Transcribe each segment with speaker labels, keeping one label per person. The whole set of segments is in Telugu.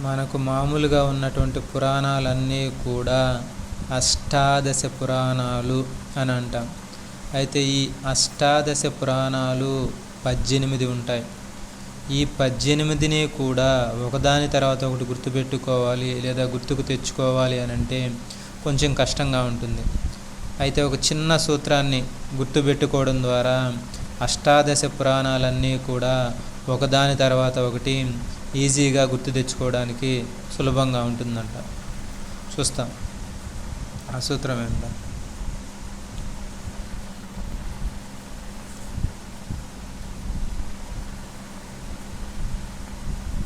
Speaker 1: మనకు మామూలుగా ఉన్నటువంటి పురాణాలన్నీ కూడా అష్టాదశ పురాణాలు అని అంటాం. అయితే ఈ అష్టాదశ పురాణాలు పద్దెనిమిది ఉంటాయి. ఈ పద్దెనిమిదిని కూడా ఒకదాని తర్వాత ఒకటి గుర్తుపెట్టుకోవాలి లేదా గుర్తుకు తెచ్చుకోవాలి అని అంటే కొంచెం కష్టంగా ఉంటుంది. అయితే ఒక చిన్న సూత్రాన్ని గుర్తుపెట్టుకోవడం ద్వారా అష్టాదశ పురాణాలన్నీ కూడా ఒకదాని తర్వాత ఒకటి ఈజీగా గుర్తు తెచ్చుకోవడానికి సులభంగా ఉంటుందంట. చూస్తాం. ఆ సూత్రం ఏంటో.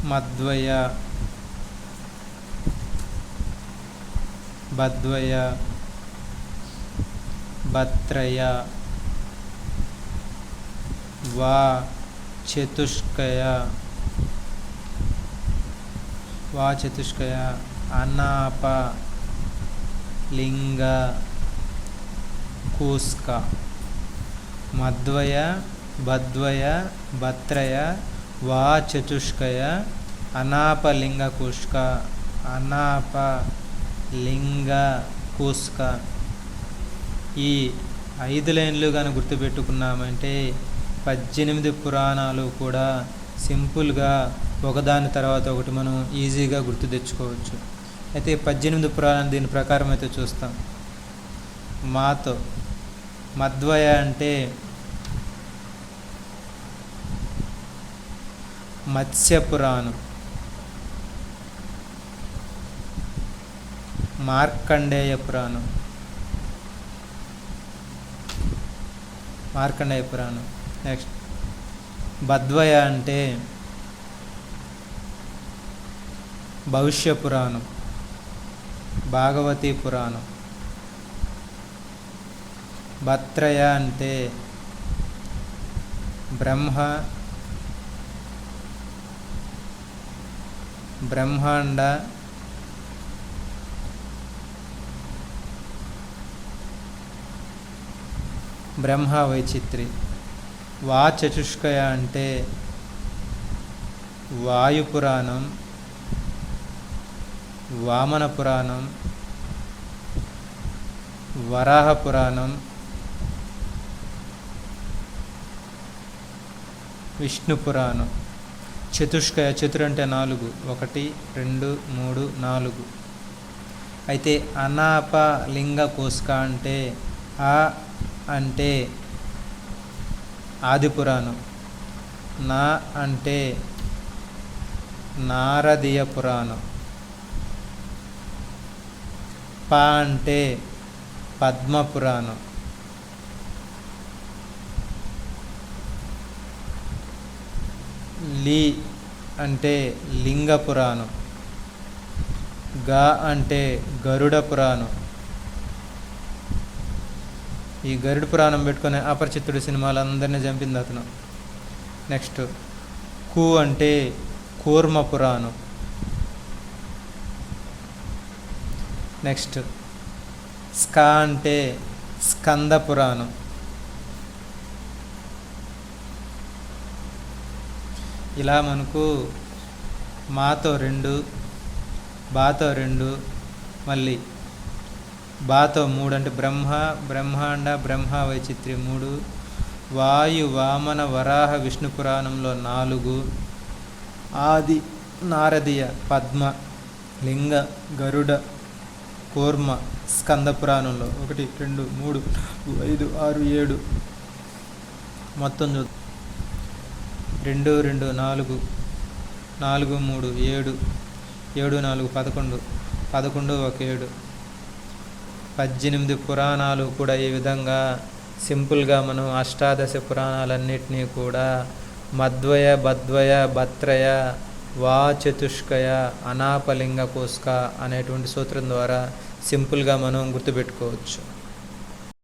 Speaker 1: మద్వయ బద్వయ భత్రయ వా చతుష్కయ వా చతుష్కయ అనాప లింగ కూస్క. మద్వయ బద్వయ భత్రయ వా చతుష్కయ అనాప లింగ కుష్క అనాప లింగ కూస్క. ఈ ఐదు లైన్లు కానీ గుర్తుపెట్టుకున్నామంటే పద్దెనిమిది పురాణాలు కూడా సింపుల్గా ఒకదాని తర్వాత ఒకటి మనం ఈజీగా గుర్తు తెచ్చుకోవచ్చు. అయితే పద్దెనిమిది పురాణాలు దీని ప్రకారం అయితే చూస్తాం. మాతో మద్వయ అంటే మత్స్య పురాణం మార్కండేయ పురాణం. మార్కండేయ పురాణం. నెక్స్ట్. బద్వయ అంటే భవిష్య పురాణం భాగవతి పురాణం. భత్రయ అంటే బ్రహ్మ బ్రహ్మాండ బ్రహ్మ వైచిత్రి. వా చతుష్కయ అంటే వాయు పురాణం వామన పురాణం వరాహ పురాణం విష్ణు పురాణం చతుష్కయ చతురు అంటే నాలుగు ఒకటి రెండు మూడు నాలుగు. అయితే అనాప లింగ కోస్క అంటే ఆ అంటే ఆది పురాణం నా అంటే నారదీయ పురాణం. ప అంటే పద్మ పురాణం అంటే లింగ పురాణం గ అంటే గరుడ పురాణం ఈ గరుడ పురాణం పెట్టుకునే అపరిచితుడు సినిమాలు అందరినీ చంపింది అతను. నెక్స్ట్కు అంటే కూర్మ పురాణం నెక్స్ట్. స్కా అంటే స్కంద పురాణం ఇలా మనకు మాతో రెండు బాతో రెండు మళ్ళీ బాతో మూడు అంటే బ్రహ్మ బ్రహ్మాండ బ్రహ్మ వైచిత్రి మూడు వాయు వామన వరాహ విష్ణు పురాణంలో నాలుగు ఆది నారదీయ పద్మ లింగ గరుడ కూర్మ స్కంద పురాణంలో. ఒకటి రెండు మూడు నాలుగు, ఐదు ఆరు ఏడు. మొత్తం చూ రెండు రెండు నాలుగు నాలుగు మూడు ఏడు ఏడు నాలుగు పదకొండు. పదకొండు ఒక ఏడు. పద్దెనిమిది పురాణాలు కూడా ఈ విధంగా సింపుల్గా మనం అష్టాదశ పురాణాలన్నింటినీ కూడా మద్వయ బద్వయ భత్రయ వా చతుష్కయ అనాపలింగ కోస్క అనేటువంటి సూత్రం ద్వారా సింపుల్గా మనం గుర్తుపెట్టుకోవచ్చు.